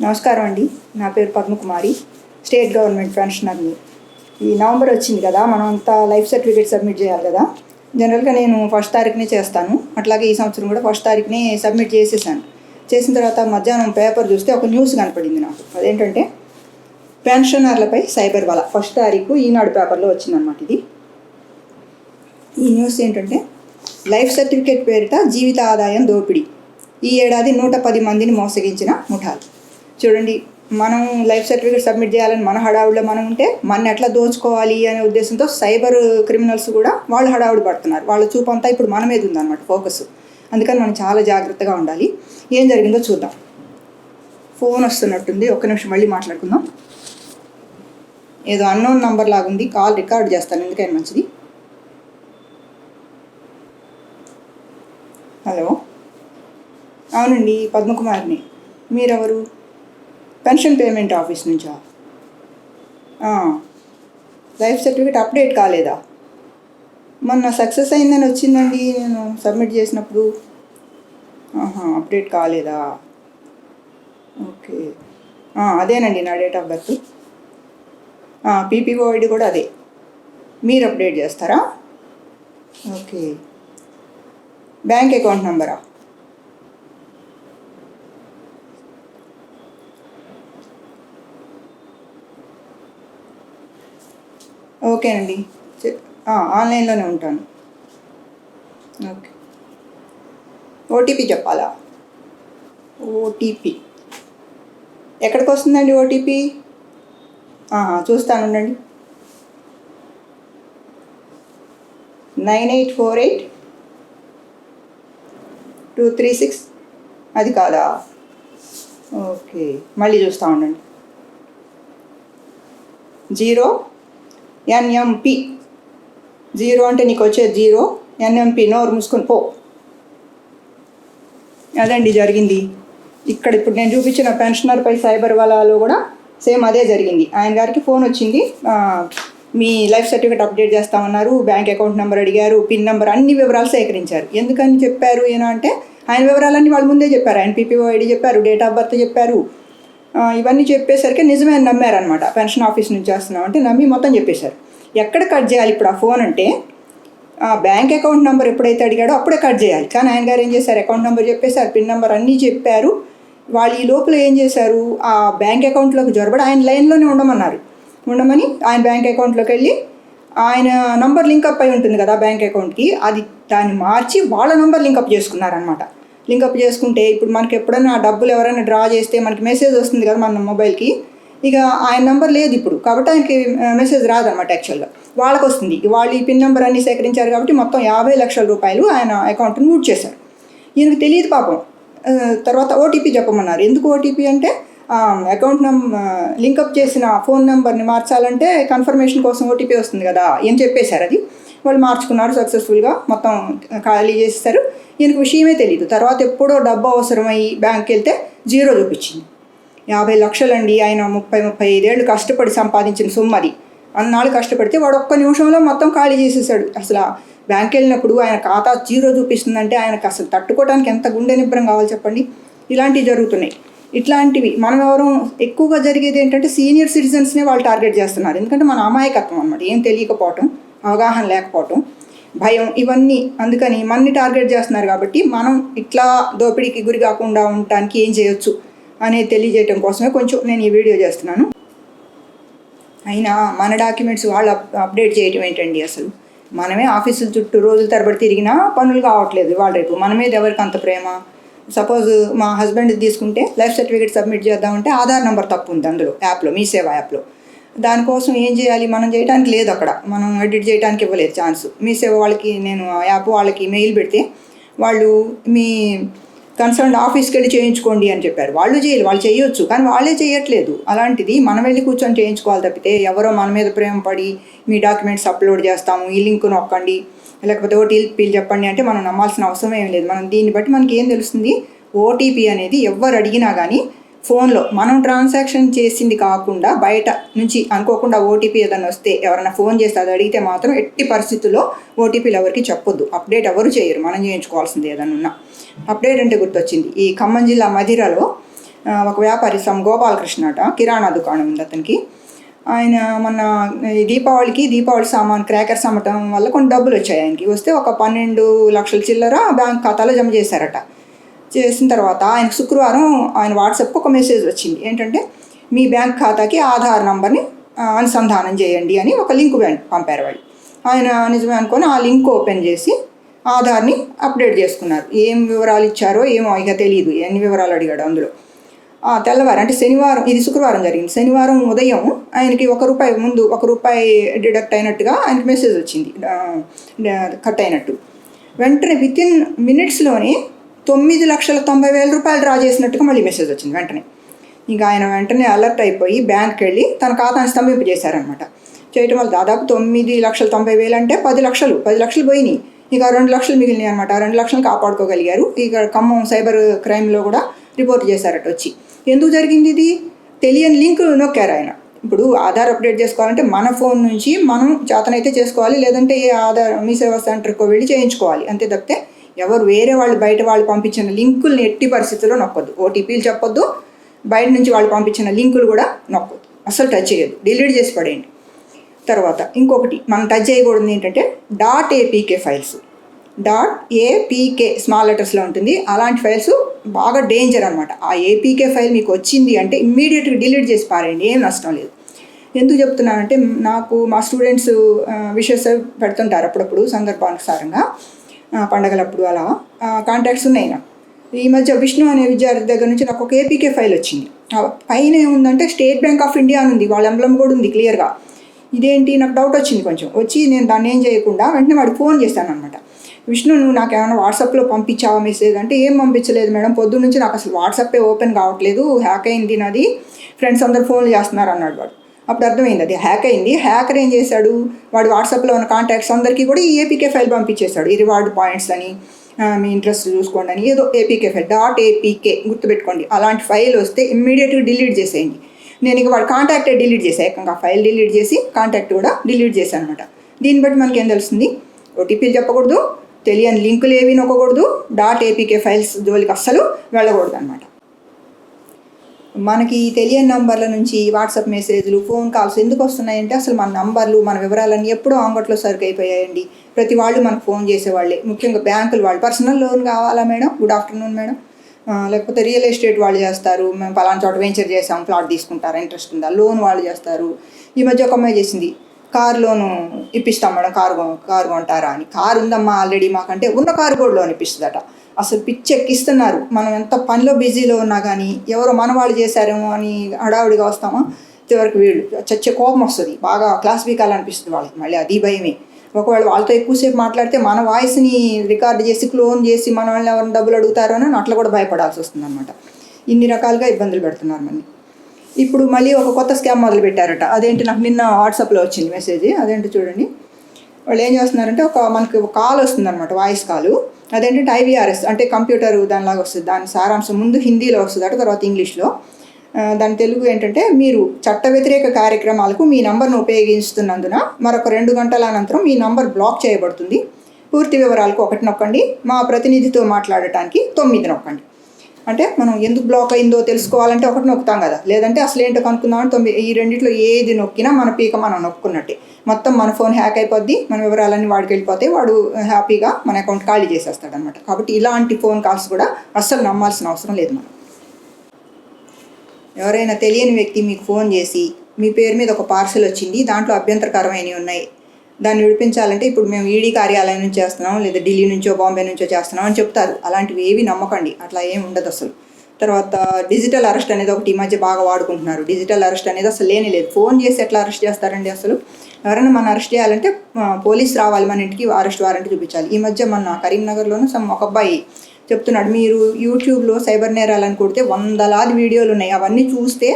నమస్కారం అండి. నా పేరు పద్మకుమారి స్టేట్ గవర్నమెంట్ పెన్షనర్ని ఈ నవంబర్ వచ్చింది కదా మనం అంతా లైఫ్ సర్టిఫికేట్ సబ్మిట్ చేయాలి కదా. జనరల్గా నేను ఫస్ట్ తారీఖునే చేస్తాను. అట్లాగే ఈ సంవత్సరం కూడా ఫస్ట్ తారీఖునే సబ్మిట్ చేసేసాను. చేసిన తర్వాత మధ్యాహ్నం పేపర్ చూస్తే ఒక న్యూస్ కనపడింది నాకు. అదేంటంటే పెన్షనర్లపై సైబర్ వల. ఫస్ట్ తారీఖు ఈనాడు పేపర్లో వచ్చిందనమాట ఇది. ఈ న్యూస్ ఏంటంటే లైఫ్ సర్టిఫికేట్ పేరిట జీవిత ఆదాయం దోపిడీ. ఈ ఏడాది నూట పది మందిని మోసగించిన ముఠాలు. చూడండి మనం లైఫ్ సర్టిఫికేట్ సబ్మిట్ చేయాలని మన హడావుడిలో మనం ఉంటే మన ఎట్లా దోచుకోవాలి అనే ఉద్దేశంతో సైబర్ క్రిమినల్స్ కూడా వాళ్ళు హడావుడి పడుతున్నారు. వాళ్ళ చూపు అంతా ఇప్పుడు మన మీద ఉందన్నమాట ఫోకస్. అందుకని మనం చాలా జాగ్రత్తగా ఉండాలి. ఏం జరిగిందో చూద్దాం. ఫోన్ వస్తున్నట్టుంది. ఒక్క నిమిషం మళ్ళీ మాట్లాడుకుందాం. ఏదో అన్నోన్ నంబర్ లాగుంది. కాల్ రికార్డ్ చేస్తాను. ఎందుకైనా మంచిది. హలో. అవునండి పద్మకుమారిని. మీరెవరు? పెన్షన్ పేమెంట్ ఆఫీస్ నుంచా? లైఫ్ సర్టిఫికేట్ అప్డేట్ కాలేదా? మొన్న సక్సెస్ అయిందని వచ్చిందండి నేను సబ్మిట్ చేసినప్పుడు. ఆహా అప్డేట్ కాలేదా? ఓకే. అదేనండి నా date of birth. PPO ID కూడా అదే. మీరు అప్డేట్ చేస్తారా? ఓకే. బ్యాంక్ అకౌంట్ నెంబరా? ఓకే అండి ఆన్లైన్లోనే ఉంటాను. ఓకే. ఓటీపీ చెప్పాలా? ఓటీపీ. ఎక్కడికి వస్తుందండి ఓటీపీ? చూస్తాను ఉండండి nine eight four eight two three six. అది కాదా? ఓకే. మళ్ళీ చూస్తూ ఉండండి. జీరో ఎన్ఎంపి జీరో అంటే నీకు వచ్చేది జీరో ఎన్ఎంపి నోరు మూసుకొని పో. అదండి జరిగింది. ఇక్కడ ఇప్పుడు నేను చూపించిన పెన్షనర్పై సైబర్ వలలో కూడా సేమ్ అదే జరిగింది. ఆయన గారికి ఫోన్ వచ్చింది. మీ లైఫ్ సర్టిఫికేట్ అప్డేట్ చేస్తామన్నారు. బ్యాంక్ అకౌంట్ నెంబర్ అడిగారు. పిన్ నెంబర్ అన్ని వివరాలు సేకరించారు. ఎందుకని చెప్పారు ఏనా అంటే ఆయన వివరాలన్నీ వాళ్ళు ముందే చెప్పారు. ఆయన పీపీఓ ఐడి చెప్పారు. డేట్ ఆఫ్ బర్త్ చెప్పారు. ఇవన్నీ చెప్పేసరికి నిజమే నమ్మారనమాట పెన్షన్ ఆఫీస్ నుంచి చేస్తున్నాం అంటే నమ్మి మొత్తం చెప్పేశారు. ఎక్కడ కట్ చేయాలి ఇప్పుడు ఆ ఫోన్ అంటే? ఆ బ్యాంక్ అకౌంట్ నెంబర్ ఎప్పుడైతే అడిగాడో అప్పుడే కట్ చేయాలి. కానీ ఆయన గారు ఏం చేశారు? అకౌంట్ నెంబర్ చెప్పేశారు పిన్ నెంబర్ అన్నీ చెప్పారు. వాళ్ళు ఈ లోపల ఏం చేశారు? ఆ బ్యాంక్ అకౌంట్లోకి జొరబడి ఆయన లైన్లోనే ఉండమన్నారు. ఉండమని ఆయన బ్యాంక్ అకౌంట్లోకి వెళ్ళి ఆయన నంబర్ లింకప్ అయి ఉంటుంది కదా బ్యాంక్ అకౌంట్కి అది దాన్ని మార్చి వాళ్ళ నంబర్ లింకప్ చేసుకున్నారనమాట లింకప్ చేసుకుంటే ఇప్పుడు మనకి ఎప్పుడైనా డబ్బులు ఎవరైనా డ్రా చేస్తే మనకి మెసేజ్ వస్తుంది కదా మన మొబైల్కి. ఇక ఆయన నెంబర్ లేదు ఇప్పుడు కాబట్టి ఆయనకి మెసేజ్ రాదనమాట యాక్చువల్గా. వాళ్ళకి వస్తుంది. వాళ్ళు ఈ పిన్ నెంబర్ అన్ని సేకరించారు కాబట్టి మొత్తం యాభై లక్షల రూపాయలు ఆయన అకౌంట్ని మూట్ చేశారు. ఈయనకు తెలియదు పాపం. తర్వాత ఓటీపీ చెప్పమన్నారు. ఎందుకు ఓటీపీ అంటే అకౌంట్ నం లింకప్ చేసిన ఫోన్ నెంబర్ని మార్చాలంటే కన్ఫర్మేషన్ కోసం ఓటీపీ వస్తుంది కదా ఏం చెప్పేశారు అది. వాళ్ళు మార్చుకున్నారు సక్సెస్ఫుల్గా మొత్తం ఖాళీ చేస్తారు ఈయనకు విషయమే తెలియదు తర్వాత ఎప్పుడో డబ్బు అవసరమై బ్యాంక్కి వెళ్తే జీరో చూపించింది. యాభై లక్షలండి ఆయన ముప్పై ముప్పై ఐదేళ్ళు కష్టపడి సంపాదించిన సొమ్ము అది. అన్నాళ్ళు కష్టపడితే వాడు ఒక్క నిమిషంలో మొత్తం ఖాళీ చేసేసాడు. అసలు బ్యాంక్ వెళ్ళినప్పుడు ఆయన ఖాతా జీరో చూపిస్తుందంటే ఆయనకు అసలు తట్టుకోవడానికి ఎంత గుండె నిబ్బరం కావాలి చెప్పండి? ఇలాంటివి జరుగుతున్నాయి. ఇట్లాంటివి మనం ఎవరం ఎక్కువగా జరిగేది ఏంటంటే సీనియర్ సిటిజన్స్నే వాళ్ళు టార్గెట్ చేస్తున్నారు. ఎందుకంటే మన అమాయకత్వం అనమాట ఏం తెలియకపోవటం. అవగాహన లేకపోవటం భయం ఇవన్నీ. అందుకని మనని టార్గెట్ చేస్తున్నారు కాబట్టి మనం ఇట్లా దోపిడీకి గురి కాకుండా ఉండటానికి ఏం చేయొచ్చు అనేది తెలియజేయటం కోసమే కొంచెం నేను ఈ వీడియో చేస్తున్నాను. అయినా మన డాక్యుమెంట్స్ వాళ్ళు అప్ అప్డేట్ చేయటం ఏంటండి అసలు? మనమే ఆఫీసుల చుట్టూ రోజుల తరబడి తిరిగినా పనులు కావట్లేదు వాళ్ళ రేపు. మన మీద ఎవరికి అంత ప్రేమ? సపోజ్ మా హస్బెండ్ తీసుకుంటే లైఫ్ సర్టిఫికేట్ సబ్మిట్ చేద్దామంటే ఆధార్ నెంబర్ తప్పు ఉంది అందులో యాప్లో మీ సేవ యాప్లో. దానికోసం ఏం చేయాలి? మనం చేయడానికి లేదు అక్కడ. మనం ఎడిట్ చేయడానికి ఇవ్వలేదు ఛాన్స్. మీ సేవ వాళ్ళకి నేను ఆ యాప్ వాళ్ళకి మెయిల్ పెడితే వాళ్ళు మీ కన్సర్న్ ఆఫీస్కి వెళ్ళి చేయించుకోండి అని చెప్పారు. వాళ్ళు చేయాలి వాళ్ళు చేయొచ్చు కానీ వాళ్ళే చేయట్లేదు. అలాంటిది మనం వెళ్ళి కూర్చొని చేయించుకోవాలి తప్పితే ఎవరో మన మీద ప్రేమ పడి మీ డాక్యుమెంట్స్ అప్లోడ్ చేస్తాము ఈ లింక్ నొక్కండి లేకపోతే ఓటీపీలు చెప్పండి అంటే మనం నమ్మాల్సిన అవసరం ఏం లేదు. మనం దీన్ని బట్టి మనకి ఏం తెలుస్తుంది? ఓటీపీ అనేది ఎవరు అడిగినా కానీ ఫోన్లో మనం ట్రాన్సాక్షన్ చేసింది కాకుండా బయట నుంచి అనుకోకుండా ఓటీపీ ఏదైనా వస్తే ఎవరైనా ఫోన్ చేస్తే అది అడిగితే మాత్రం ఎట్టి పరిస్థితుల్లో ఓటీపీలు ఎవరికి చెప్పొద్దు. అప్డేట్ ఎవరు చేయరు. మనం చేయించుకోవాల్సింది ఏదైనా ఉన్నా. అప్డేట్ అంటే గుర్తొచ్చింది. ఈ ఖమ్మం జిల్లా మధిరలో ఒక వ్యాపారి సమ్ గోపాలకృష్ణ అట కిరాణా దుకాణం ఉంది అతనికి. ఆయన మొన్న ఈ దీపావళికి దీపావళి సామాన్ క్రాకర్స్ అమ్మటం వల్ల కొన్ని డబ్బులు వచ్చాయి ఆయనకి. వస్తే ఒక పన్నెండు లక్షల చిల్లర బ్యాంక్ ఖాతాలో జమ చేశారట. చేసిన తర్వాత ఆయన శుక్రవారం ఆయన వాట్సాప్కి ఒక మెసేజ్ వచ్చింది. ఏంటంటే మీ బ్యాంక్ ఖాతాకి ఆధార్ నంబర్ని అనుసంధానం చేయండి అని ఒక లింక్ పంపారు వాళ్ళు. ఆయన నిజమే అనుకొని ఆ లింక్ ఓపెన్ చేసి ఆధార్ని అప్డేట్ చేసుకున్నారు. ఏం వివరాలు ఇచ్చారో ఏమో ఇక తెలియదు ఎన్ని వివరాలు అడిగాడు అందులో. తెల్లవారు అంటే శనివారం ఇది శుక్రవారం జరిగింది. శనివారం ఉదయం ఆయనకి ఒక రూపాయి ముందు ఒక రూపాయి డిడక్ట్ అయినట్టుగా ఆయనకి మెసేజ్ వచ్చింది. కట్ అయినట్టు. వెంటనే విత్ ఇన్ మినిట్స్లోనే తొమ్మిది లక్షల తొంభై వేల రూపాయలు డ్రా చేసినట్టుగా మళ్ళీ మెసేజ్ వచ్చింది వెంటనే. ఇంకా ఆయన వెంటనే అలర్ట్ అయిపోయి బ్యాంక్కి వెళ్ళి తన ఖాతాను స్తంభింపు చేశారనమాట చేయటం వల్ల దాదాపు తొమ్మిది లక్షల తొంభై వేలు అంటే పది లక్షలు పది లక్షలు పోయినాయి. ఇక రెండు లక్షలు మిగిలినాయి అనమాట ఆ రెండు లక్షలు కాపాడుకోగలిగారు. ఇక ఖమ్మం సైబర్ క్రైమ్లో కూడా రిపోర్ట్ చేశారట వచ్చి. ఎందుకు జరిగింది ఇది? తెలియని లింక్ నొక్కారు ఆయన. ఇప్పుడు ఆధార్ అప్డేట్ చేసుకోవాలంటే మన ఫోన్ నుంచి మనం చేతనైతే చేసుకోవాలి లేదంటే ఏ ఆధార్ మీ సేవా సెంటర్కో వెళ్ళి చేయించుకోవాలి. అంతే తప్పితే ఎవరు వేరే వాళ్ళు బయట వాళ్ళు పంపించిన లింకుల్ని ఎట్టి పరిస్థితుల్లో నొక్కొద్దు. ఓటీపీలు చెప్పొద్దు బయట నుంచి వాళ్ళు పంపించిన లింకులు కూడా నొక్కొద్దు. అసలు టచ్ చేయొద్దు. డిలీట్ చేసి పడేయండి. తర్వాత ఇంకొకటి మనం టచ్ చేయకూడదు ఏంటంటే dot APK files. Dot APK small లెటర్స్లో ఉంటుంది. అలాంటి ఫైల్స్ బాగా డేంజర్ అనమాట ఆ ఏపీకే ఫైల్ మీకు వచ్చింది అంటే ఇమ్మీడియట్గా డిలీట్ చేసి పారేయండి. ఏం నష్టం లేదు. ఎందుకు చెప్తున్నానంటే నాకు మా స్టూడెంట్స్ విషయస్ పెడుతుంటారు అప్పుడప్పుడు సందర్భానుసారంగా. పండగలప్పుడు అలా కాంటాక్ట్స్ ఉన్నాయి నాకు ఈ మధ్య విష్ణు అనే విద్యార్థి దగ్గర నుంచి నాకు ఒక ఏపీకే ఫైల్ వచ్చింది. పైన ఏముందంటే స్టేట్ బ్యాంక్ ఆఫ్ ఇండియా అని ఉంది. వాళ్ళ ఎంబ్లం కూడా ఉంది క్లియర్గా ఇదేంటి? నాకు డౌట్ వచ్చింది కొంచెం. వచ్చి నేను దాన్ని ఏం చేయకుండా వెంటనే వాడు ఫోన్ చేశాను అనమాట విష్ణు నువ్వు నాకు ఏమైనా వాట్సాప్లో పంపించావా మెసేజ్ అంటే ఏం పంపించలేదు మేడం. పొద్దున్న నుంచి నాకు అసలు వాట్సాపే ఓపెన్ కావట్లేదు. హ్యాక్ అయింది నాది. ఫ్రెండ్స్ అందరు ఫోన్లు చేస్తున్నారు అన్నాడు వాడు. అప్పుడు అర్థమైంది. అది హ్యాక్ అయింది. హ్యాకర్ ఏం చేశాడు? వాడు వాట్సాప్లో ఉన్న కాంటాక్ట్స్ అందరికీ కూడా ఈ ఏపీకే ఫైల్ పంపించేశాడు. ఈ రివార్డ్ పాయింట్స్ అని మీ ఇంట్రెస్ట్ చూసుకోండి అని ఏదో ఏపీకే ఫైల్ డాట్ ఏపీకే గుర్తుపెట్టుకోండి. అలాంటి ఫైల్ వస్తే ఇమ్మీడియట్గా డిలీట్ చేసేయండి. నేను ఇక వాడు కాంటాక్టే డిలీట్ చేసా ఏకంగా ఫైల్ డిలీట్ చేసి కాంటాక్ట్ కూడా డిలీట్ చేశాను అనమాట దీన్ని బట్టి మనకి ఏం తెలుస్తుంది? ఓటీపీలు చెప్పకూడదు తెలియని లింకులు ఏవి నొక్కకూడదు డాట్ ఏపీకే ఫైల్స్ జోలికి అస్సలు వెళ్ళకూడదు అనమాట మనకి తెలియని నంబర్ల నుంచి వాట్సాప్ మెసేజ్లు ఫోన్ కాల్స్ ఎందుకు వస్తున్నాయంటే అసలు మన నంబర్లు మన వివరాలన్నీ ఎప్పుడూ అంగట్లో సరుకు అయిపోయాయండి ప్రతి వాళ్ళు మనకు ఫోన్ చేసేవాళ్ళే. ముఖ్యంగా బ్యాంకులు వాళ్ళు. పర్సనల్ లోన్ కావాలా మేడం? Good afternoon madam. లేకపోతే రియల్ ఎస్టేట్ వాళ్ళు చేస్తారు. మేము పలానా చోట వెంచర్ చేసాం ప్లాట్ తీసుకుంటారా ఇంట్రెస్ట్ ఉందా? లోన్ వాళ్ళు చేస్తారు. ఈ మధ్య ఒక అమ్మాయి చేసింది. కార్ లోను ఇప్పిస్తాం మేడం కారు కొ- కారు కొంటారా అని. కారు ఉందమ్మా ఆల్రెడీ మాకంటే ఉన్న కారు కూడా లోన్ ఇప్పిస్తుందట. అసలు పిచ్చి ఎక్కిస్తున్నారు మనం ఎంత పనిలో బిజీలో ఉన్నా కానీ ఎవరో మన వాళ్ళు చేశారేమో అని హడావుడిగా వస్తామా? చివరికి వీళ్ళు చచ్చే కోపం వస్తుంది. బాగా క్లాస్ అనిపిస్తుంది వాళ్ళకి. మళ్ళీ అది భయమే. ఒకవేళ వాళ్ళతో ఎక్కువసేపు మాట్లాడితే మన వాయిస్ని రికార్డ్ చేసి క్లోన్ చేసి మన వాళ్ళని ఎవరిని డబ్బులు అడుగుతారో అని అట్లా కూడా భయపడాల్సి వస్తుంది అనమాట ఇన్ని రకాలుగా ఇబ్బందులు పెడుతున్నారు మళ్ళీ. ఇప్పుడు మళ్ళీ ఒక కొత్త స్కామ్ మొదలు పెట్టారట అదేంటి నాకు నిన్న వాట్సాప్లో వచ్చింది మెసేజ్ అదేంటి చూడండి. వాళ్ళు ఏం చేస్తున్నారంటే ఒక మనకి ఒక కాల్ వస్తుంది అనమాట వాయిస్ కాల్ అదేంటంటే ఐవీఆర్ఎస్ అంటే కంప్యూటర్ దానిలాగా వస్తుంది. దాని సారాంశం ముందు హిందీలో వస్తుంది అట తర్వాత ఇంగ్లీష్లో. దాని తెలుగు ఏంటంటే మీరు చట్ట వ్యతిరేక కార్యక్రమాలకు మీ నంబర్ను ఉపయోగిస్తున్నందున మరొక రెండు గంటల అనంతరం మీ నంబర్ బ్లాక్ చేయబడుతుంది. పూర్తి వివరాలకు ఒకటి నొక్కండి. మా ప్రతినిధితో మాట్లాడటానికి తొమ్మిది నొక్కండి. అంటే మనం ఎందుకు బ్లాక్ అయిందో తెలుసుకోవాలంటే ఒకటి నొక్కుతాం కదా. లేదంటే అసలు ఏంటో కనుక్కుందామని తొమ్మిది ఈ రెండిట్లో ఏది నొక్కినా మన పీక మనం నొక్కున్నట్టే. మొత్తం మన ఫోన్ హ్యాక్ అయిపోద్ది మన వివరాలన్నీ వాడికి వెళ్ళిపోతే వాడు హ్యాపీగా మన అకౌంట్ ఖాళీ చేసేస్తాడు అనమాట కాబట్టి ఇలాంటి ఫోన్ కాల్స్ కూడా అస్సలు నమ్మాల్సిన అవసరం లేదు మనం. ఎవరైనా తెలియని వ్యక్తి మీకు ఫోన్ చేసి మీ పేరు మీద ఒక పార్సల్ వచ్చింది దాంట్లో అభ్యంతరకరమైనవి ఉన్నాయి దాన్ని విడిపించాలంటే ఇప్పుడు మేము ఈడీ కార్యాలయం నుంచి చేస్తున్నాం లేదా ఢిల్లీ నుంచో బాంబే నుంచో చేస్తున్నాం అని చెప్తారు. అలాంటివి ఏవి నమ్మకండి. అట్లా ఏం ఉండదు అసలు. తర్వాత డిజిటల్ అరెస్ట్ అనేది ఒకటి ఈ మధ్య బాగా వాడుకుంటున్నారు. డిజిటల్ అరెస్ట్ అనేది అసలు లేని లేదు. ఫోన్ చేసి ఎట్లా అరెస్ట్ చేస్తారండి అసలు? ఎవరైనా మనం అరెస్ట్ చేయాలంటే పోలీస్ రావాలి మన ఇంటికి అరెస్ట్ వారెంట్ చూపించాలి. ఈ మధ్య మన కరీంనగర్లోనూ సమ్ ఒక అబ్బాయి చెప్తున్నాడు మీరు యూట్యూబ్లో సైబర్ నేరాలను కొడితే వందలాది వీడియోలు ఉన్నాయి. అవన్నీ చూస్తే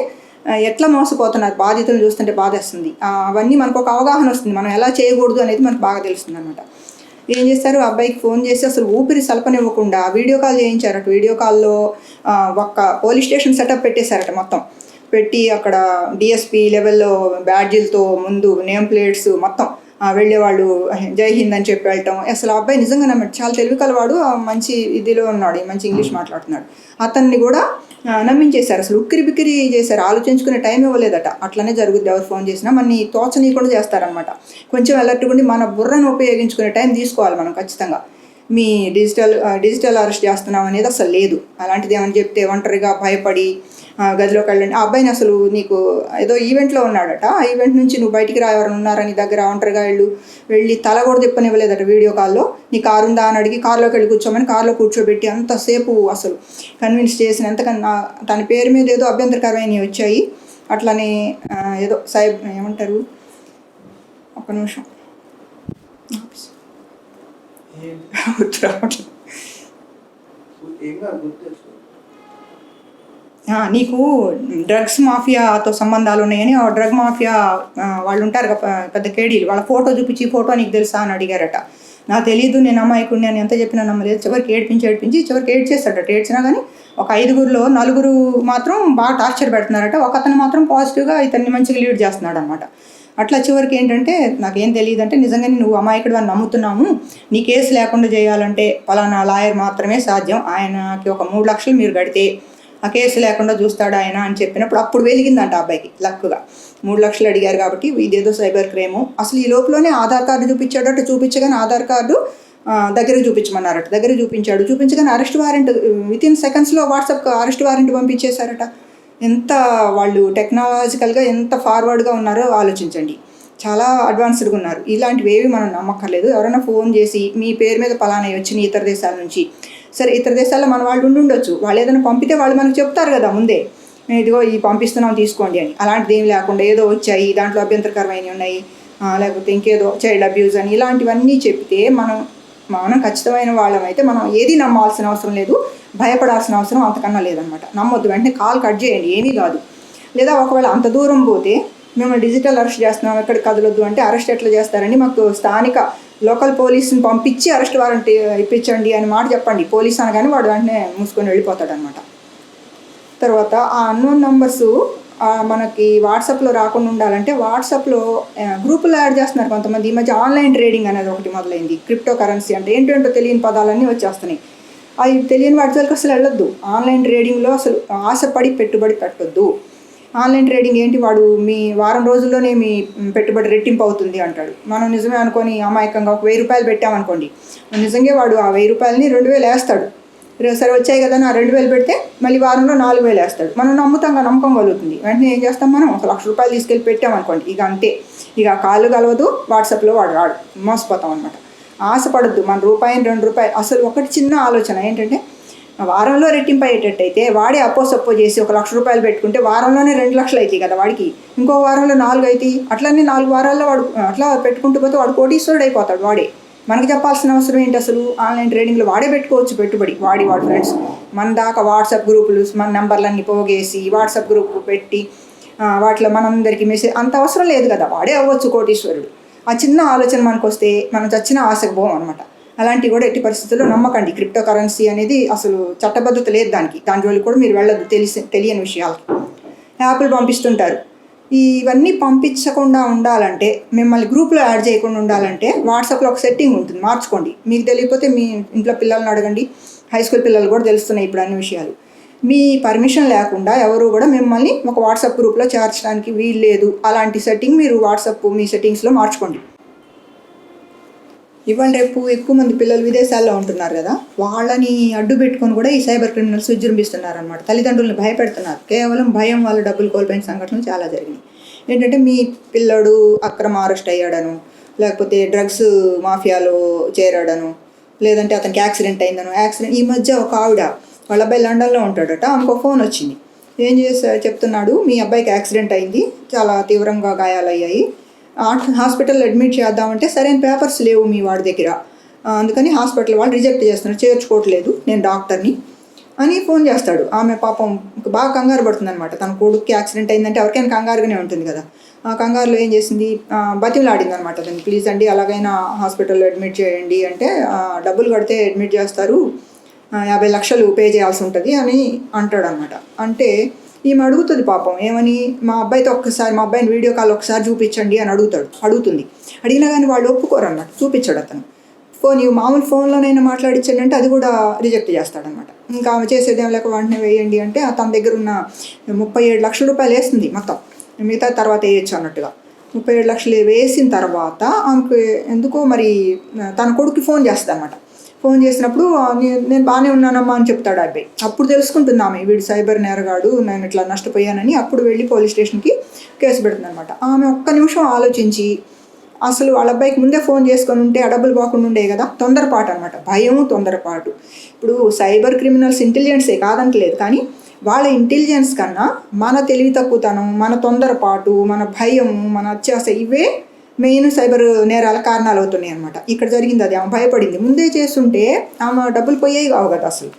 ఎట్లా మోసపోతున్నారు? బాధితులు చూస్తుంటే బాధేస్తుంది. అవన్నీ మనకు ఒక అవగాహన వస్తుంది. మనం ఎలా చేయకూడదు అనేది మనకు బాగా తెలుస్తుంది అనమాట ఏం చేస్తారు? అబ్బాయికి ఫోన్ చేసి అసలు ఊపిరి సలపనివ్వకుండా వీడియో కాల్ చేయించారట. వీడియో కాల్లో ఒక్క పోలీస్ స్టేషన్ సెటప్ పెట్టేశారట మొత్తం. పెట్టి అక్కడ డిఎస్పీ లెవెల్లో బ్యాడ్జీలతో ముందు నేమ్ ప్లేట్స్ మొత్తం వెళ్ళేవాళ్ళు జై హింద్ అని చెప్పి వెళ్ళటం. అసలు ఆ అబ్బాయి నిజంగా నమ్మాడు చాలా తెలివి కలవాడు మంచి ఇదిలో ఉన్నాడు మంచి ఇంగ్లీష్ మాట్లాడుతున్నాడు. అతన్ని కూడా నమ్మించేశారు. అసలు ఉక్కిరి బిక్కిరి చేశారు. ఆలోచించుకునే టైం ఇవ్వలేదట. అట్లనే జరుగుద్ది. ఎవరు ఫోన్ చేసినా మన తోచనీయకుండా చేస్తారనమాట కొంచెం అలర్ట్గా ఉండి మన బుర్రను ఉపయోగించుకునే టైం తీసుకోవాలి మనం ఖచ్చితంగా. మీ డిజిటల్ డిజిటల్ అరెస్ట్ చేస్తున్నాం అనేది అసలు లేదు. అలాంటిది ఏమని చెప్తే ఒంటరిగా భయపడి గదిలోకి వెళ్ళండి. ఆ అబ్బాయిని అసలు నీకు ఏదో ఈవెంట్లో ఉన్నాడట. ఆ ఈవెంట్ నుంచి నువ్వు బయటికి రా ఎవరైనా ఉన్నారని దగ్గర? ఒంటరిగా వెళ్ళు. వెళ్ళి తల కూడా తిప్పనివ్వలేదట వీడియో కాల్లో. నీ కారు ఉందా అని అడిగి కారులోకి వెళ్ళి కూర్చోమని కారులో కూర్చోబెట్టి అంతసేపు అసలు కన్విన్స్ చేసిన. ఎంతకన్నా తన పేరు మీద ఏదో అభ్యంతరకరమైనవి వచ్చాయి. అట్లనే ఏదో సైబ్ ఏమంటారు? ఒక నిమిషం. గుర్తు రావట్లేదు. నీకు డ్రగ్స్ మాఫియాతో సంబంధాలు ఉన్నాయని ఆ డ్రగ్ మాఫియా వాళ్ళు ఉంటారు పెద్ద కేడీలు. వాళ్ళ ఫోటో చూపించి ఫోటో నీకు తెలుసా? అని అడిగారట. నాకు తెలియదు నేను అమ్మాయికుడిని అని ఎంత చెప్పినా నమ్మలేదు. చివరికి ఏడ్పించి ఏడ్పించి చివరికి ఏడ్చేస్తాడట. ఏడ్చినా కానీ ఒక ఐదుగురిలో నలుగురు మాత్రం బాగా టార్చర్ పెడుతున్నారట. ఒక అతను మాత్రం పాజిటివ్గా ఇతన్ని మంచిగా లీడ్ చేస్తున్నాడు అనమాట అట్లా చివరికి ఏంటంటే నాకేం తెలియదు అంటే నిజంగానే నువ్వు అమాయకుడు అని నమ్ముతున్నాము. నీ కేసు లేకుండా చేయాలంటే పలానా లాయర్ మాత్రమే సాధ్యం. ఆయనకి ఒక మూడు లక్షలు మీరు కడితే ఆ కేసు లేకుండా చూస్తాడు ఆయన అని చెప్పినప్పుడు అప్పుడు వెలిగిందంట అబ్బాయికి లక్గా మూడు లక్షలు అడిగారు కాబట్టి ఇదేదో సైబర్ క్రైము. అసలు ఈ లోపలనే ఆధార్ కార్డు చూపించాడట చూపించగానే ఆధార్ కార్డు దగ్గర చూపించమన్నారట. దగ్గర చూపించాడు. చూపించగానే అరెస్ట్ వారెంట్ విత్ ఇన్ సెకండ్స్లో వాట్సాప్కి అరెస్ట్ వారెంట్ పంపించేశారట. ఎంత వాళ్ళు టెక్నాలజికల్గా ఎంత ఫార్వర్డ్గా ఉన్నారో ఆలోచించండి. చాలా అడ్వాన్స్డ్గా ఉన్నారు. ఇలాంటివి ఏవి మనం నమ్మక్కర్లేదు. ఎవరైనా ఫోన్ చేసి మీ పేరు మీద పలానా వచ్చిన ఇతర దేశాల నుంచి సరే ఇతర దేశాల్లో మన వాళ్ళు ఉండి ఉండొచ్చు. వాళ్ళు ఏదైనా పంపితే వాళ్ళు మనకు చెప్తారు కదా ముందే. ఇదిగో ఈ పంపిస్తున్నాం తీసుకోండి అని. అలాంటిది ఏం లేకుండా ఏదో వచ్చాయి దాంట్లో అభ్యంతరకరమైనవి ఉన్నాయి. లేకపోతే ఇంకేదో చైల్డ్ అబ్యూస్ అని ఇలాంటివన్నీ చెప్తే మనం మనం ఖచ్చితమైన వాళ్ళమైతే మనం ఏది నమ్మాల్సిన అవసరం లేదు భయపడాల్సిన అవసరం అంతకన్నా లేదనమాట. నమ్మొద్దు. వెంటనే కాల్ కట్ చేయండి. ఏమీ కాదు. లేదా ఒకవేళ అంత దూరం పోతే మేము డిజిటల్ అరెస్ట్ చేస్తున్నాం ఎక్కడ కదలొద్దు అంటే అరెస్ట్ ఎట్లా చేస్తారండి మాకు స్థానిక లోకల్ పోలీసుని పంపించి అరెస్ట్ వారెంట్ ఇప్పించండి అని మాట చెప్పండి. పోలీస్ అనగానే వాడు వెంటనే మూసుకొని వెళ్ళిపోతాడు అనమాట తర్వాత ఆ అన్నోన్ నంబర్స్ మనకి వాట్సాప్లో రాకుండా ఉండాలంటే వాట్సాప్లో గ్రూపులో యాడ్ చేస్తున్నారు కొంతమంది. ఈ మధ్య ఆన్లైన్ ట్రేడింగ్ అనేది ఒకటి మొదలైంది. క్రిప్టో కరెన్సీ అంటే ఏంటంటే తెలియని పదాలన్నీ వచ్చేస్తున్నాయి. అవి తెలియని వాటి దగ్గరికి అసలు వెళ్ళొద్దు. ఆన్లైన్ ట్రేడింగ్లో అసలు ఆశపడి పెట్టుబడి పెట్టొద్దు. ఆన్లైన్ ట్రేడింగ్ ఏంటి? వాడు మీ వారం రోజుల్లోనే మీ పెట్టుబడి రెట్టింపు అవుతుంది అంటాడు. మనం నిజమే అనుకొని అమాయకంగా ఒక వెయ్యి రూపాయలు పెట్టామనుకోండి. నిజంగా వాడు ఆ వెయ్యి రూపాయలని రెండు వేలు వేస్తాడు. సరే వచ్చాయి కదా నా రెండు వేలు పెడితే మళ్ళీ వారంలో నాలుగు వేలు వేస్తాడు. మనం నమ్ముతాంగా నమ్మకం కలుగుతుంది. వెంటనే ఏం చేస్తాం మనం? ఒక లక్ష రూపాయలు తీసుకెళ్ళి పెట్టామనుకోండి. ఇక అంతే. ఇక కాళ్ళు కలవదు వాట్సాప్లో వాడు రాడు. మోసపోతాం అనమాట ఆశపడద్దు. మన రూపాయిని రెండు రూపాయలు అసలు ఒకటి చిన్న ఆలోచన ఏంటంటే వారంలో రెట్టింపు అయ్యేటట్టయితే వాడే అప్పో సప్పో చేసి ఒక లక్ష రూపాయలు పెట్టుకుంటే వారంలోనే రెండు లక్షలు అవుతాయి కదా వాడికి. ఇంకో వారంలో నాలుగు అవుతాయి. అట్లనే నాలుగు వారాల్లో వాడు అట్లా పెట్టుకుంటూ పోతే వాడు కోటీశ్వరుడు అయిపోతాడు వాడే. మనకి చెప్పాల్సిన అవసరం ఏంటి అసలు? ఆన్లైన్ ట్రేడింగ్లో వాడే పెట్టుకోవచ్చు పెట్టుబడి వాడి వాడు ఫ్రెండ్స్. మన దాకా వాట్సాప్ గ్రూపులు మన నెంబర్లన్నీ పోగేసి వాట్సాప్ గ్రూప్ పెట్టి వాటిలో మనందరికీ మెసేజ్ అంత అవసరం లేదు కదా. వాడే అవ్వచ్చు కోటీశ్వరుడు. ఆ చిన్న ఆలోచన మనకు వస్తే మనం చచ్చిన ఆశకు పోం అనమాట అలాంటివి కూడా ఎట్టి పరిస్థితుల్లో నమ్మకండి. క్రిప్టో కరెన్సీ అనేది అసలు చట్టబద్ధత లేదు దానికి. దాని జోలికి కూడా మీరు వెళ్ళదు తెలిసి తెలియని విషయాలు యాప్లు పంపిస్తుంటారు. ఇవన్నీ పంపించకుండా ఉండాలంటే మిమ్మల్ని గ్రూప్లో యాడ్ చేయకుండా ఉండాలంటే వాట్సాప్లో ఒక సెట్టింగ్ ఉంటుంది. మార్చుకోండి. మీకు తెలియకపోతే మీ ఇంట్లో పిల్లల్ని అడగండి. హై స్కూల్ పిల్లలు కూడా తెలుస్తున్నాయి ఇప్పుడు అన్ని విషయాలు. మీ పర్మిషన్ లేకుండా ఎవరు కూడా మిమ్మల్ని ఒక వాట్సాప్ గ్రూప్లో చేర్చడానికి వీలు లేదు అలాంటి సెట్టింగ్ మీరు వాట్సాప్ మీ సెట్టింగ్స్లో మార్చుకోండి. ఇవాళ రేపు ఎక్కువ మంది పిల్లలు విదేశాల్లో ఉంటున్నారు కదా వాళ్ళని అడ్డు పెట్టుకొని కూడా ఈ సైబర్ క్రిమినల్స్ విజృంభిస్తున్నారు అనమాట తల్లిదండ్రులను భయపెడుతున్నారు. కేవలం భయం వాళ్ళు డబ్బులు కోల్పోయిన సంఘటనలు చాలా జరిగినాయి. ఏంటంటే మీ పిల్లడు అక్రమ అరెస్ట్ అయ్యాడను లేకపోతే డ్రగ్స్ మాఫియాలో చేరాడను లేదంటే అతనికి యాక్సిడెంట్ అయిందను. యాక్సిడెంట్ ఈ మధ్య ఒక ఆవిడ వాళ్ళ అబ్బాయి లండన్లో ఉంటాడట ఆమెకు ఫోన్ వచ్చింది. ఏం చేసా చెప్తున్నాడు మీ అబ్బాయికి యాక్సిడెంట్ అయింది చాలా తీవ్రంగా గాయాలయ్యాయి హాస్పిటల్ అడ్మిట్ చేద్దామంటే సరైన పేపర్స్ లేవు మీ వాడి దగ్గర. అందుకని హాస్పిటల్ వాళ్ళు రిజెక్ట్ చేస్తున్నారు చేర్చుకోవట్లేదు నేను డాక్టర్ని అని ఫోన్ చేస్తాడు. ఆమె పాపం బాగా కంగారు పడుతుంది అనమాట తన కొడుక్కి యాక్సిడెంట్ అయిందంటే ఎవరికైనా కంగారుగానే ఉంటుంది కదా. ఆ కంగారులో ఏం చేసింది? బతిమలాడింది అనమాట దాన్ని ప్లీజ్ అండి అలాగైనా హాస్పిటల్లో అడ్మిట్ చేయండి అంటే డబ్బులు కడితే అడ్మిట్ చేస్తారు. యాభై లక్షలు పే చేయాల్సి ఉంటుంది అని అంటాడు అనమాట అంటే ఈమె అడుగుతుంది పాపం ఏమని? మా అబ్బాయితో ఒక్కసారి మా అబ్బాయిని వీడియో కాల్ ఒకసారి చూపించండి అని అడుగుతాడు అడుగుతుంది. అడిగినా కానీ వాళ్ళు ఒప్పుకోరు అన్నమాట చూపించాడు అతను. ఫోన్ ఇవి మామూలు ఫోన్లోనైనా మాట్లాడించండి అంటే అది కూడా రిజెక్ట్ చేస్తాడనమాట ఇంకా ఆమె చేసేది ఏం లేక వెంటనే వేయండి అంటే ఆ తన దగ్గర ఉన్న ముప్పై ఏడు లక్షల రూపాయలు వేస్తుంది మొత్తం. మిగతా తర్వాత వేయచ్చు అన్నట్టుగా. ముప్పై ఏడు లక్షలు వేసిన తర్వాత ఆమెకు ఎందుకో మరి తన కొడుకు ఫోన్ చేస్తుంది అనమాట ఫోన్ చేసినప్పుడు నేను బాగానే ఉన్నానమ్మా అని చెప్తాడు అబ్బాయి అప్పుడు తెలుసుకుంటుంది ఆమె వీడు సైబర్ నేరగాడు నేను ఇట్లా నష్టపోయానని అప్పుడు వెళ్ళి పోలీస్ స్టేషన్కి కేసు పెడుతుంది అనమాట ఆమె ఒక్క నిమిషం ఆలోచించి అసలు వాళ్ళ అబ్బాయికి ముందే ఫోన్ చేసుకొని ఉంటే ఆ డబ్బులు పోకుండా ఉండే కదా? తొందరపాటు అనమాట భయము తొందరపాటు. ఇప్పుడు సైబర్ క్రిమినల్స్ ఇంటెలిజెన్సే కాదంటలేదు కానీ వాళ్ళ ఇంటెలిజెన్స్ కన్నా మన తెలివి తక్కువతనం మన తొందరపాటు మన భయము మన అత్యాస ఇవే మెయిన్ సైబర్ నేరాల కారణాలు అవుతున్నాయి అనమాట ఇక్కడ జరిగింది అది. ఆమె భయపడింది. ముందే చేస్తుంటే ఆమె డబ్బులు పోయేవి కావు కదా అసలు.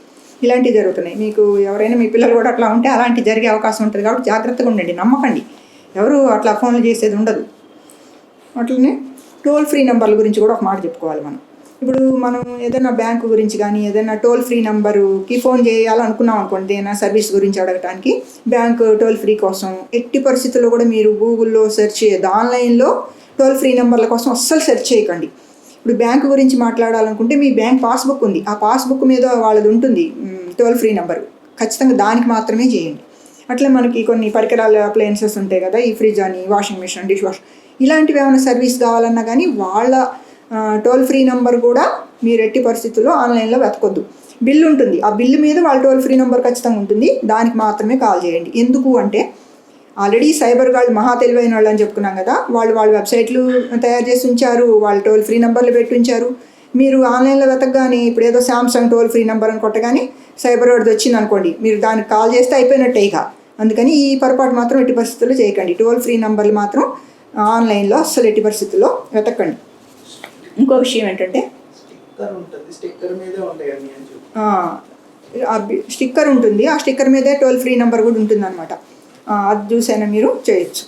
ఇలాంటివి జరుగుతున్నాయి. మీకు ఎవరైనా మీ పిల్లలు కూడా అట్లా ఉంటే అలాంటి జరిగే అవకాశం ఉంటుంది కాబట్టి జాగ్రత్తగా ఉండండి. నమ్మకండి. ఎవరు అట్లా ఫోన్లు చేసేది ఉండదు. అట్లనే టోల్ ఫ్రీ నెంబర్ల గురించి కూడా ఒక మాట చెప్పుకోవాలి మనం. ఇప్పుడు మనం ఏదైనా బ్యాంకు గురించి కానీ ఏదైనా టోల్ ఫ్రీ నెంబరుకి ఫోన్ చేయాలనుకున్నాం అనుకోండి ఏదైనా సర్వీస్ గురించి అడగటానికి. బ్యాంకు టోల్ ఫ్రీ కోసం ఎట్టి పరిస్థితుల్లో కూడా మీరు గూగుల్లో సెర్చ్ చేయదు ఆన్లైన్లో టోల్ ఫ్రీ నెంబర్ల కోసం అస్సలు సెర్చ్ చేయకండి. ఇప్పుడు బ్యాంకు గురించి మాట్లాడాలనుకుంటే మీ బ్యాంక్ పాస్బుక్ ఉంది. ఆ పాస్బుక్ మీద వాళ్ళది ఉంటుంది టోల్ ఫ్రీ నెంబరు. ఖచ్చితంగా దానికి మాత్రమే చేయండి. అట్లా మనకి కొన్ని పరికరాల అప్లయన్సెస్ ఉంటాయి కదా ఈ ఫ్రిడ్జ్ అని వాషింగ్ మిషన్ డిష్ వాష్. ఇలాంటివి ఏమైనా సర్వీస్ కావాలన్నా కానీ వాళ్ళ టోల్ ఫ్రీ నెంబర్ కూడా మీరు ఎట్టి పరిస్థితుల్లో ఆన్లైన్లో వెతకొద్దు. బిల్లు ఉంటుంది. ఆ బిల్లు మీద వాళ్ళ టోల్ ఫ్రీ నెంబర్ ఖచ్చితంగా ఉంటుంది. దానికి మాత్రమే కాల్ చేయండి. ఎందుకు అంటే ఆల్రెడీ సైబర్ గార్డ్ మహా తెలివైన వాళ్ళు అని చెప్పుకున్నాం కదా వాళ్ళు వాళ్ళ వెబ్సైట్లు తయారు చేసి ఉంచారు వాళ్ళు టోల్ ఫ్రీ నెంబర్లు పెట్టి ఉంచారు. మీరు ఆన్లైన్లో వెతకగానే ఇప్పుడు ఏదో సామ్సంగ్ టోల్ ఫ్రీ నెంబర్ అని కొట్టగానే సైబర్ వాడిది వచ్చింది అనుకోండి మీరు దానికి కాల్ చేస్తే అయిపోయినట్టే ఇక. అందుకని ఈ పొరపాటు మాత్రం ఎట్టి పరిస్థితుల్లో చేయకండి. టోల్ ఫ్రీ నెంబర్లు మాత్రం ఆన్లైన్లో అస్సలు ఎట్టి పరిస్థితుల్లో వెతకండి. ఇంకో విషయం ఏంటంటే స్టిక్కర్ ఉంటుంది ఆ, స్టిక్కర్ ఉంటుంది. ఆ స్టిక్కర్ మీదే టోల్ ఫ్రీ నెంబర్ కూడా ఉంటుంది అనమాట అది చూసైనా మీరు చేయొచ్చు.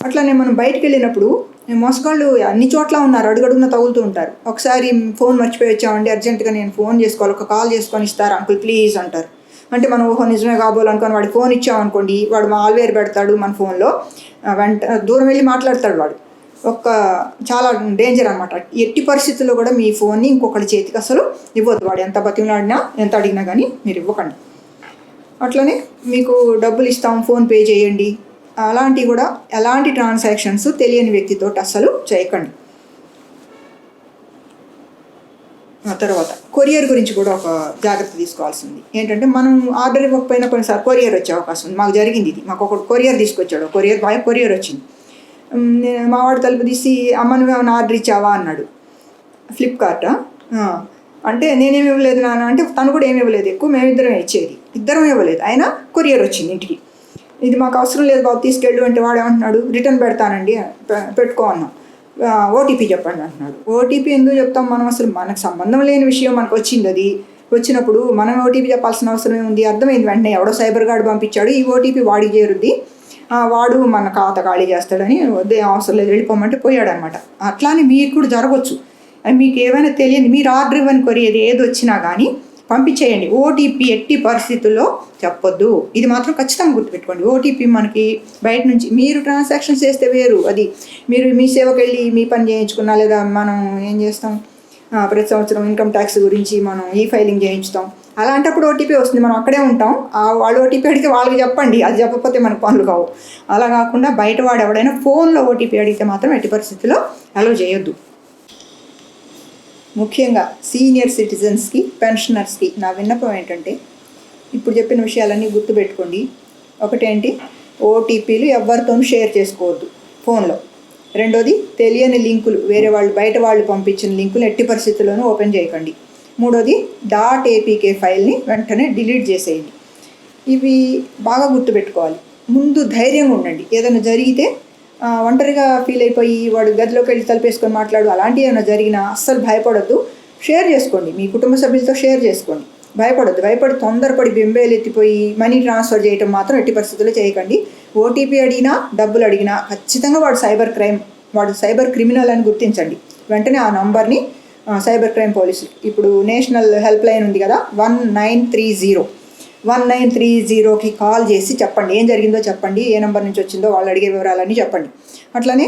అట్లానే మనం బయటికి వెళ్ళినప్పుడు మోసగాళ్ళు అన్ని చోట్ల ఉన్నారు అడుగడుగున తగులుతూ ఉంటారు. ఒకసారి ఫోన్ మర్చిపోయి వచ్చామండి అర్జెంటుగా నేను ఫోన్ చేసుకోవాలి ఒక కాల్ చేసుకొని ఇస్తారు అంకుల్ ప్లీజ్ అంటారు. అంటే మనం ఓహో నిజమే కాబోలు అనుకొని వాడికి ఫోన్ ఇచ్చామనుకోండి వాడు మాల్వేర్ పెడతాడు మన ఫోన్లో వెంట దూరం వెళ్ళి మాట్లాడతాడు వాడు. ఒక్క చాలా డేంజర్ అనమాట ఎట్టి పరిస్థితుల్లో కూడా మీ ఫోన్ని ఇంకొకరి చేతికి అసలు ఇవ్వద్దు. వాడు ఎంత బతిమలాడినా ఎంత అడిగినా కానీ మీరు ఇవ్వకండి. అట్లనే మీకు డబ్బులు ఇస్తాం ఫోన్ పే చేయండి. అలాంటివి కూడా ఎలాంటి ట్రాన్సాక్షన్స్ తెలియని వ్యక్తితో అస్సలు చేయకండి. ఆ తర్వాత కొరియర్ గురించి కూడా ఒక జాగ్రత్త తీసుకోవాల్సింది. ఏంటంటే మనం ఆర్డర్ ఇవ్వకపోయినా కొన్నిసార్లు కొరియర్ వచ్చే అవకాశం ఉంది. మాకు జరిగింది ఇది. మాకు ఒక కొరియర్ తీసుకొచ్చాడు. కొరియర్ బాయ్ కొరియర్ వచ్చింది. నేను మా తలుపు తీసి అమ్మ నువ్వు ఏమైనా ఆర్డర్ ఇచ్చావా? అన్నాడు. ఫ్లిప్కార్టా అంటే నేనేమి ఇవ్వలేదు నాన్న అంటే తను కూడా ఏమి ఇవ్వలేదు. ఎక్కువ మేమిద్దరం ఇచ్చేది. ఇద్దరం ఇవ్వలేదు. అయినా కొరియర్ వచ్చింది ఇంటికి. ఇది మాకు అవసరం లేదు బాబు తీసుకెళ్ళు అంటే వాడు ఏమంటున్నాడు రిటర్న్ పెడతానండి పె- పెట్టుకో అన్నాం. ఓటీపీ చెప్పండి అంటున్నాడు. ఓటీపీ ఎందుకు చెప్తాం మనం? అసలు మనకు సంబంధం లేని విషయం మనకు వచ్చింది అది. వచ్చినప్పుడు మనం ఓటీపీ చెప్పాల్సిన అవసరం ఏముంది అర్థమైంది. వెంటనే ఎవడో సైబర్ గార్డ్ పంపించాడు. ఈ ఓటీపీ వాడికి చేరుద్ది. వాడు మన ఖాత ఖాళీ చేస్తాడని వద్దే అవసరం లేదు వెళ్ళిపోమంటే పోయాడనమాట. అట్లానే మీకు కూడా జరగవచ్చు అది మీకు ఏమైనా తెలియదు మీరు ఆర్డర్ ఇవ్వని కొరియది ఏది వచ్చినా కానీ పంపించేయండి. ఓటీపీ ఎట్టి పరిస్థితుల్లో చెప్పొద్దు. ఇది మాత్రం ఖచ్చితంగా గుర్తుపెట్టుకోండి. ఓటీపీ మనకి బయట నుంచి మీరు ట్రాన్సాక్షన్స్ చేస్తే వేరు. అది మీరు మీ సేవకి వెళ్ళి మీ పని చేయించుకున్నా లేదా మనం ఏం చేస్తాం? ప్రతి సంవత్సరం ఇన్కమ్ ట్యాక్స్ గురించి మనం ఈ ఫైలింగ్ చేయించుతాం. అలాంటప్పుడు ఓటీపీ వస్తుంది. మనం అక్కడే ఉంటాం. ఆ వాళ్ళు ఓటీపీ అడిగితే వాళ్ళకి చెప్పండి. అది చెప్పకపోతే మనకు పనులు కావు. అలా కాకుండా బయట వాడు ఎవడైనా ఫోన్లో ఓటీపీ అడిగితే మాత్రం ఎట్టి పరిస్థితుల్లో అలో చేయొద్దు. ముఖ్యంగా సీనియర్ సిటిజన్స్కి పెన్షనర్స్కి నా విన్నపం ఏంటంటే ఇప్పుడు చెప్పిన విషయాలన్నీ గుర్తుపెట్టుకోండి. ఒకటేంటి? ఓటీపీలు ఎవరితోనూ షేర్ చేసుకోవద్దు. ఫోన్లో. రెండోది తెలియని లింకులు వేరే వాళ్ళు బయట వాళ్ళు పంపించిన లింకులు ఎట్టి పరిస్థితుల్లోనూ ఓపెన్ చేయకండి. మూడోది డాట్ ఏపీకే ఫైల్ని వెంటనే డిలీట్ చేసేయండి. ఇవి బాగా గుర్తుపెట్టుకోవాలి. ముందు ధైర్యంగా ఉండండి. ఏదైనా జరిగితే ఒంటరిగా ఫీల్ అయిపోయి వాడు గదిలోకి వెళ్ళి తలపేసుకొని మాట్లాడు అలాంటివి ఏమైనా జరిగినా అస్సలు భయపడద్దు. షేర్ చేసుకోండి. మీ కుటుంబ సభ్యులతో షేర్ చేసుకోండి. భయపడొద్దు. భయపడి తొందరపడి బింబేలు ఎత్తిపోయి మనీ ట్రాన్స్ఫర్ చేయటం మాత్రం ఎట్టి పరిస్థితుల్లో చేయకండి. ఓటీపీ అడిగినా డబ్బులు అడిగినా ఖచ్చితంగా వాడు సైబర్ క్రైమ్ వాడు సైబర్ క్రిమినల్ అని గుర్తించండి. వెంటనే ఆ నంబర్ని సైబర్ క్రైమ్ పోలీసులు ఇప్పుడు నేషనల్ హెల్ప్ లైన్ ఉంది కదా one nine three zero. One nine three జీరోకి కాల్ చేసి చెప్పండి. ఏం జరిగిందో చెప్పండి. ఏ నెంబర్ నుంచి వచ్చిందో వాళ్ళు అడిగే వివరాలన్నీ చెప్పండి. అట్లనే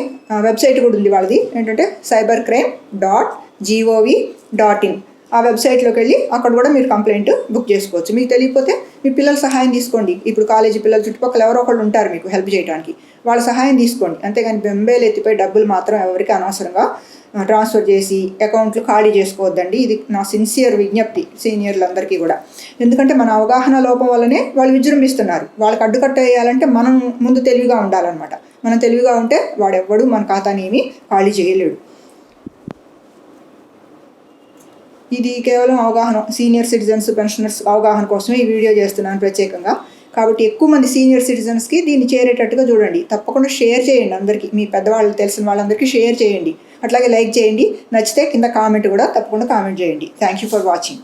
వెబ్సైట్ కూడా ఉంది వాళ్ళది. ఏంటంటే cyber crime dot G O V dot in. ఆ వెబ్సైట్లోకి వెళ్ళి అక్కడ కూడా మీరు కంప్లైంట్ బుక్ చేసుకోవచ్చు. మీకు తెలియకపోతే మీ పిల్లల సహాయం తీసుకోండి. ఇప్పుడు కాలేజీ పిల్లలు చుట్టుపక్కల ఎవరో ఒకళ్ళు ఉంటారు మీకు హెల్ప్ చేయడానికి. వాళ్ళ సహాయం తీసుకోండి. అంతేగాని బెంబేలు ఎత్తిపోయి డబ్బులు మాత్రం ఎవరికి అనవసరంగా ట్రాన్స్ఫర్ చేసి అకౌంట్లు ఖాళీ చేసుకోవద్దండి. ఇది నా సిన్సియర్ విజ్ఞప్తి సీనియర్లందరికీ కూడా. ఎందుకంటే మన అవగాహన లోపం వల్లనే వాళ్ళు విజృంభిస్తున్నారు. వాళ్ళకి అడ్డుకట్ట వేయాలంటే మనం ముందు తెలివిగా ఉండాలన్నమాట. మనం తెలివిగా ఉంటే వాడెవ్వడు మన ఖాతాని ఏమీ ఖాళీ చేయలేడు. ఇది కేవలం అవగాహన సీనియర్ సిటిజన్స్ పెన్షనర్స్ అవగాహన కోసమే ఈ వీడియో చేస్తున్నాను ప్రత్యేకంగా. కాబట్టి ఎక్కువ మంది సీనియర్ సిటిజన్స్కి దీన్ని చేరేటట్టుగా చూడండి. తప్పకుండా షేర్ చేయండి అందరికీ. మీ పెద్దవాళ్ళు తెలిసిన వాళ్ళందరికీ షేర్ చేయండి. అట్లాగే లైక్ చేయండి. నచ్చితే కింద కామెంట్ కూడా తప్పకుండా కామెంట్ చేయండి. Thank you for watching